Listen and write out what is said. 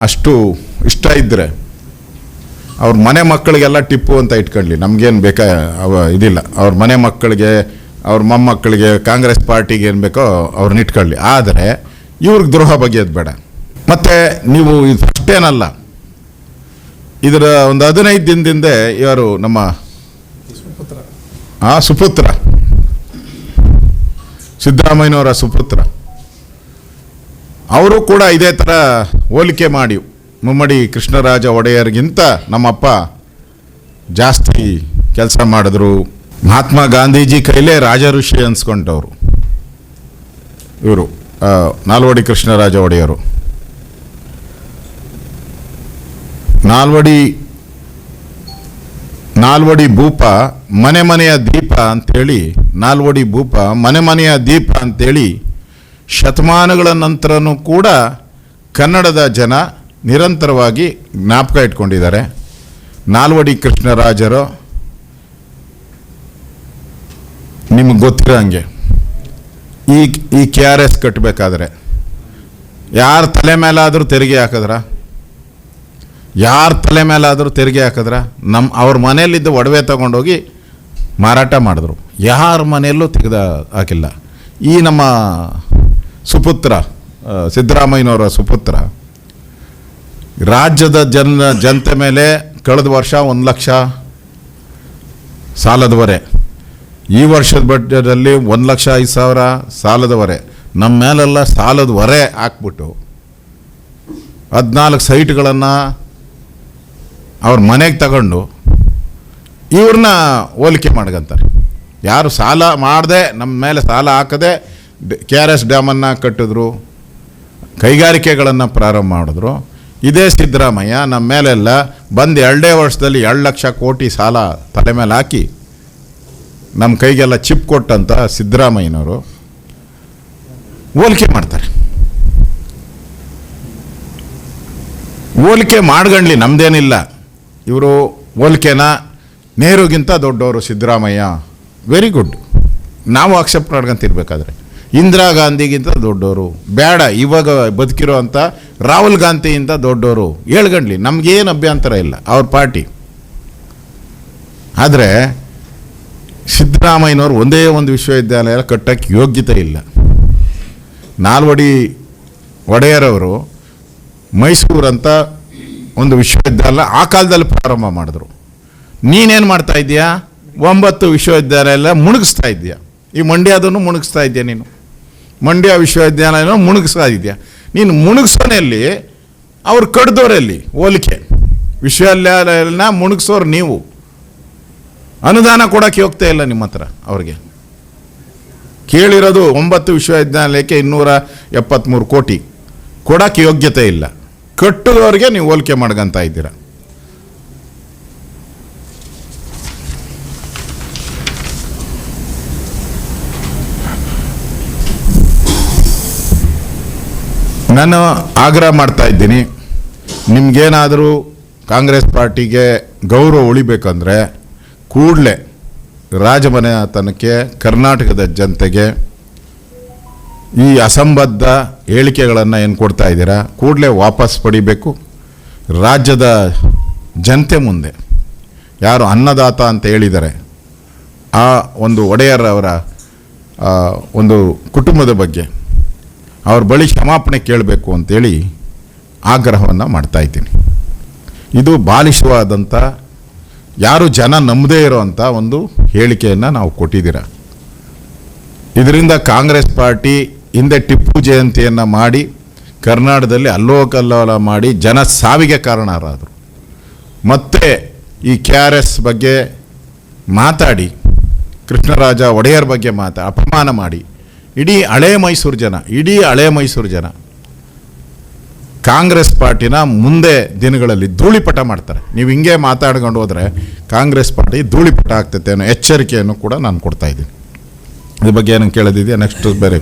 ಅಷ್ಟು ಇಷ್ಟ ಇದ್ದರೆ ಅವ್ರ ಮನೆ ಮಕ್ಕಳಿಗೆಲ್ಲ ಟಿಪ್ಪು ಅಂತ ಇಟ್ಕೊಳ್ಳಿ ನಮಗೇನು ಬೇಕಾ ಅವ ಇದಿಲ್ಲ. ಅವ್ರ ಮನೆ ಮಕ್ಕಳಿಗೆ ಅವ್ರ ಮೊಮ್ಮಕ್ಕಳಿಗೆ ಕಾಂಗ್ರೆಸ್ ಪಾರ್ಟಿಗೆ ಏನು ಬೇಕೋ ಅವ್ರನ್ನ ಇಟ್ಕೊಳ್ಳಿ ಆದರೆ ಇವ್ರಿಗೆ ದ್ರೋಹ ಬಗೆಯೋದು ಬೇಡ. ಮತ್ತು ನೀವು ಇದು ಅಷ್ಟೇನಲ್ಲ. ಇದರ ಒಂದು ಹದಿನೈದು ದಿನದಿಂದ ಇವರು ನಮ್ಮ ಆ ಸುಪುತ್ರ. ಸಿದ್ದರಾಮಯ್ಯನವರ ಸುಪುತ್ರ. ಅವರು ಕೂಡ ಇದೇ ಥರ ಹೋಲಿಕೆ ಮಾಡಿ ಮುಮ್ಮಡಿ ಕೃಷ್ಣರಾಜ ಒಡೆಯರ್ಗಿಂತ ನಮ್ಮಪ್ಪ ಜಾಸ್ತಿ ಕೆಲಸ ಮಾಡಿದ್ರು. ಮಹಾತ್ಮ ಗಾಂಧೀಜಿ ಕೈಲೇ ರಾಜ ಋಷಿ ಅನ್ಸ್ಕೊಂಡವರು. ಇವರು ನಾಲ್ವಡಿ ಕೃಷ್ಣರಾಜ ಒಡೆಯರು. ನಾಲ್ವಡಿ ನಾಲ್ವಡಿ ಭೂಪ ಮನೆ ಮನೆಯ ದೀಪ ಅಂತೇಳಿ, ನಾಲ್ವಡಿ ಭೂಪ ಮನೆ ಮನೆಯ ದೀಪ ಅಂತೇಳಿ ಶತಮಾನಗಳ ನಂತರನೂ ಕೂಡ ಕನ್ನಡದ ಜನ ನಿರಂತರವಾಗಿ ಜ್ಞಾಪಕ ಇಟ್ಕೊಂಡಿದ್ದಾರೆ. ನಾಲ್ವಡಿ ಕೃಷ್ಣರಾಜರು, ನಿಮಗೆ ಗೊತ್ತಿರೋ ಹಂಗೆ, ಈ ಈ ಕೆ ಆರ್ ಎಸ್ ಕಟ್ಟಬೇಕಾದ್ರೆ ಯಾರ ತಲೆ ಮೇಲಾದರೂ ತೆರಿಗೆ ಹಾಕಿದ್ರ? ಯಾರ ತಲೆ ಮೇಲಾದರೂ ತೆರಿಗೆ ಹಾಕಿದ್ರ? ನಮ್ಮ ಅವ್ರ ಮನೆಯಲ್ಲಿದ್ದ ಒಡವೆ ತಗೊಂಡೋಗಿ ಮಾರಾಟ ಮಾಡಿದ್ರು. ಯಾರ ಮನೆಯಲ್ಲೂ ತೆಗೆದ ಹಾಕಿಲ್ಲ. ಈ ನಮ್ಮ ಸುಪುತ್ರ ಸಿದ್ದರಾಮಯ್ಯನವರ ಸುಪುತ್ರ. ರಾಜ್ಯದ ಜನ, ಜನತೆ ಮೇಲೆ ಕಳೆದ ವರ್ಷ ಒಂದು ಲಕ್ಷ ಸಾಲದವರೆ. ಈ ವರ್ಷದ ಬಡ್ಜೆಟಲ್ಲಿ ಒಂದು ಲಕ್ಷ ಐದು ಸಾವಿರ ಸಾಲದವರೆ. ನಮ್ಮ ಮೇಲೆಲ್ಲ ಸಾಲದ ಹೊರೆ ಹಾಕ್ಬಿಟ್ಟು ಹದಿನಾಲ್ಕು ಸೈಟ್ಗಳನ್ನು ಅವ್ರ ಮನೆಗೆ ತಗೊಂಡು ಇವ್ರನ್ನ ಹೋಲಿಕೆ ಮಾಡ್ಕೊಂತಾರೆ. ಯಾರು ಸಾಲ ಮಾಡದೆ ನಮ್ಮ ಮೇಲೆ ಸಾಲ ಹಾಕದೆ ಕೆ ಆರ್ ಎಸ್ ಡ್ಯಾಮನ್ನು ಕಟ್ಟಿದ್ರು, ಕೈಗಾರಿಕೆಗಳನ್ನು ಪ್ರಾರಂಭ ಮಾಡಿದ್ರು. ಇದೇ ಸಿದ್ದರಾಮಯ್ಯ ನಮ್ಮ ಮೇಲೆಲ್ಲ ಬಂದು ಎರಡೇ ವರ್ಷದಲ್ಲಿ ಎರಡು ಲಕ್ಷ ಕೋಟಿ ಸಾಲ ತಲೆ ಮೇಲೆ ಹಾಕಿ ನಮ್ಮ ಕೈಗೆಲ್ಲ ಚಿಪ್ ಕೊಟ್ಟಂತ ಸಿದ್ದರಾಮಯ್ಯನವರು ಹೋಲಿಕೆ ಮಾಡ್ತಾರೆ. ಹೋಲಿಕೆ ಮಾಡ್ಗಣ್ಲಿ ನಮ್ದೇನಿಲ್ಲ. ಇವರು ಹೋಲಿಕೆನ ನೆಹರುಗಿಂತ ದೊಡ್ಡವರು ಸಿದ್ದರಾಮಯ್ಯ. ವೆರಿ ಗುಡ್ ನಾವು ಅಕ್ಸೆಪ್ಟ್ ಮಾಡ್ಕೊಂತಿರ್ಬೇಕಾದ್ರೆ ಇಂದಿರಾ ಗಾಂಧಿಗಿಂತ ದೊಡ್ಡವರು ಬೇಡ, ಇವಾಗ ಬದುಕಿರೋ ಅಂಥ ರಾಹುಲ್ ಗಾಂಧಿಯಿಂದ ದೊಡ್ಡವರು ಹೇಳ್ಗಣ್ಲಿ ನಮಗೇನು ಅಭ್ಯಂತರ ಇಲ್ಲ, ಅವ್ರ ಪಾರ್ಟಿ. ಆದರೆ, ಸಿದ್ದರಾಮಯ್ಯನವರು ಒಂದೇ ಒಂದು ವಿಶ್ವವಿದ್ಯಾಲಯ ಕಟ್ಟಕ್ಕೆ ಯೋಗ್ಯತೆ ಇಲ್ಲ. ನಾಲ್ವಡಿ ಒಡೆಯರವರು ಮೈಸೂರಂತ ಒಂದು ವಿಶ್ವವಿದ್ಯಾಲಯ ಆ ಕಾಲದಲ್ಲಿ ಪ್ರಾರಂಭ ಮಾಡಿದ್ರು. ನೀನೇನು ಮಾಡ್ತಾ ಇದೀಯಾ ಒಂಬತ್ತು ವಿಶ್ವವಿದ್ಯಾಲಯ ಎಲ್ಲ ಮುಳುಗಿಸ್ತಾ ಇದೆಯಾ ಈ ಮಂಡ್ಯದನ್ನು ಮುಣುಗಿಸ್ತಾ ಇದೆಯಾ ನೀನು? ಮಂಡ್ಯ ವಿಶ್ವವಿದ್ಯಾಲಯನ ಮುಣುಗಿಸೋದಿದೆಯಾ? ನೀನು ಮುಳುಗಿಸೋನಲ್ಲಿ ಅವ್ರು ಕಡ್ದೋರಲ್ಲಿ? ಹೋಲಿಕೆ. ವಿಶ್ವವಿದ್ಯಾಲಯನ ಮುಳುಗಿಸೋರು ನೀವು. ಅನುದಾನ ಕೊಡೋಕ್ಕೆ ಹೋಗ್ತಾ ಇಲ್ಲ ನಿಮ್ಮ ಹತ್ರ ಅವ್ರಿಗೆ. ಕೇಳಿರೋದು ಒಂಬತ್ತು ವಿಶ್ವವಿದ್ಯಾಲಯಕ್ಕೆ ಇನ್ನೂರ ಎಪ್ಪತ್ತ್ಮೂರು ಕೋಟಿ. ಕೊಡೋಕ್ಕೆ ಯೋಗ್ಯತೆ ಇಲ್ಲ. ಕಟ್ಟದವ್ರಿಗೆ ನೀವು ಹೋಲಿಕೆ ಮಾಡ್ಕೊಂತ ಇದ್ದೀರಾ? ನಾನು ಆಗ್ರಹ ಮಾಡ್ತಾ ಇದ್ದೀನಿ. ನಿಮಗೇನಾದರೂ ಕಾಂಗ್ರೆಸ್ ಪಾರ್ಟಿಗೆ ಗೌರವ ಉಳಿಬೇಕಂದ್ರೆ ಕೂಡಲೇ ರಾಜಮನೆತನಕ್ಕೆ ಕರ್ನಾಟಕದ ಜನತೆಗೆ ಈ ಅಸಂಬದ್ಧ ಹೇಳಿಕೆಗಳನ್ನು ಏನು ಕೊಡ್ತಾ ಇದ್ದೀರಾ? ಕೂಡಲೇ ವಾಪಸ್ ಪಡಿಬೇಕು. ರಾಜ್ಯದ ಜನತೆ ಮುಂದೆ ಯಾರು ಅನ್ನದಾತ ಅಂತ ಹೇಳಿದ್ದಾರೆ ಆ ಒಂದು ಒಡೆಯರ್ ಅವರ ಒಂದು ಕುಟುಂಬದ ಬಗ್ಗೆ ಅವ್ರ ಬಳಿ ಕ್ಷಮಾಪಣೆ ಕೇಳಬೇಕು ಅಂತೇಳಿ ಆಗ್ರಹವನ್ನು ಮಾಡ್ತಾ ಇದ್ದೀನಿ. ಇದು ಬಾಲಿಶವಾದಂಥ ಯಾರು ಜನ ನಂಬದೇ ಇರೋವಂಥ ಒಂದು ಹೇಳಿಕೆಯನ್ನು ನಾವು ಕೊಟ್ಟಿದ್ದೀರ. ಇದರಿಂದ ಕಾಂಗ್ರೆಸ್ ಪಾರ್ಟಿ ಹಿಂದೆ ಟಿಪ್ಪು ಜಯಂತಿಯನ್ನು ಮಾಡಿ, ಕರ್ನಾಟಕದಲ್ಲಿ ಅಲ್ಲೋಕಲ್ಲೋಲ ಮಾಡಿ ಜನ ಸಾವಿಗೆ ಕಾರಣರಾದರು. ಮತ್ತೆ ಈ ಕೆ ಆರ್ ಎಸ್ ಬಗ್ಗೆ ಮಾತಾಡಿ, ಕೃಷ್ಣರಾಜ ಒಡೆಯರ್ ಬಗ್ಗೆ ಮಾತಾ, ಅಪಮಾನ ಮಾಡಿ ಇಡೀ ಹಳೆ ಮೈಸೂರು ಜನ, ಇಡೀ ಹಳೆ ಮೈಸೂರು ಜನ ಕಾಂಗ್ರೆಸ್ ಪಾರ್ಟಿನ ಮುಂದೆ ದಿನಗಳಲ್ಲಿ ಧೂಳಿಪಟ ಮಾಡ್ತಾರೆ. ನೀವು ಹಿಂಗೆ ಮಾತಾಡ್ಕೊಂಡು ಹೋದರೆ ಕಾಂಗ್ರೆಸ್ ಪಾರ್ಟಿ ಧೂಳಿಪಟ ಆಗ್ತೈತೆ ಅನ್ನೋ ಎಚ್ಚರಿಕೆಯನ್ನು ಕೂಡ ನಾನು ಕೊಡ್ತಾ ಇದ್ದೀನಿ. ಇದ್ರ ಬಗ್ಗೆ ಏನಂತ ಕೇಳೋದಿದೆಯಾ? ನೆಕ್ಸ್ಟ್ ಬೇರೆ